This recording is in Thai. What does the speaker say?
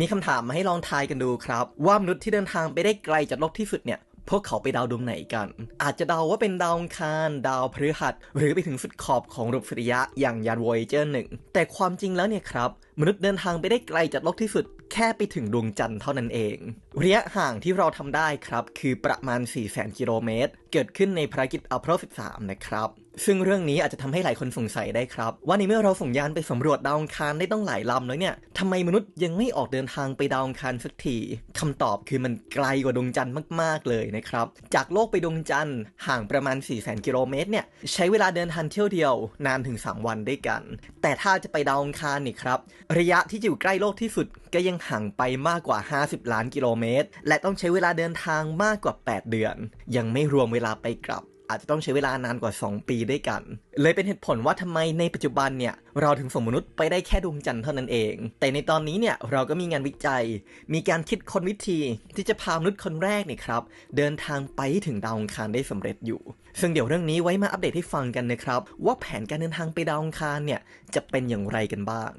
มีคำถามมาให้ลองทายกันดูครับ ว่ามนุษย์ที่เดินทางไปได้ไกลจากโลกที่สุดเนี่ย พวกเขาไปดาวดวงไหนกัน อาจจะเดาว่าเป็นดาวคาร ดาวพฤหัส หรือไปถึงสุดขอบของระบบสุริยะอย่างยาน Voyager หนึ่งแต่ความจริงแล้วเนี่ยครับมนุษย์เดินทางไปได้ไกลจากโลกที่สุดแค่ไปถึงดวงจันทร์เท่านั้นเอง ระยะห่างที่เราทำได้ครับ คือประมาณ 400,000 กิโลเมตร เกิดขึ้นในภารกิจ Apollo 13 นะครับ ซึ่งเรื่องนี้อาจจะทำให้หลายคนสงสัยได้ครับ ว่าในเมื่อเราส่งยานไปสำรวจดาวอังคารได้ต้องหลายลำแล้วเนี่ยทำไมมนุษย์ยังไม่ออกเดินทางไปดาวอังคารสักทีคำตอบคือมันไกลกว่าดวงจันทร์มากๆเลยนะครับ จากโลกไปดวงจันทร์ห่างประมาณ 400,000 กิโลเมตรเนี่ยใช้เวลาเดินทางเที่ยวเดียวนานถึง 3 วันด้วยกัน แต่ถ้าจะไปดาวอังคารนี่ครับระยะที่จะอยู่ใกล้โลกที่สุดก็ยังห่างไปมากกว่า 50 ล้านกิโลเมตร และต้องใช้เวลาเดินทางมากกว่า 8 เดือน ยังไม่รวมเวลาไปกลับ อาจจะต้องใช้เวลานานกว่า 2 ปีด้วยกัน เลยเป็นเหตุผลว่าทำไมในปัจจุบันเนี่ยเราถึงส่งมนุษย์ไปได้แค่ดวงจันทร์เท่านั้นเอง แต่ในตอนนี้เนี่ยเราก็มีงานวิจัย มีการคิดค้นวิธีที่จะพามนุษย์คนแรกเนี่ยครับเดินทางไปถึงดาวอังคารได้สำเร็จอยู่ ซึ่งเดี๋ยวเรื่องนี้ไว้มาอัปเดตให้ฟังกันนะครับว่าแผนการเดินทางไปดาวอังคารเนี่ยจะเป็นอย่างไรกันบ้าง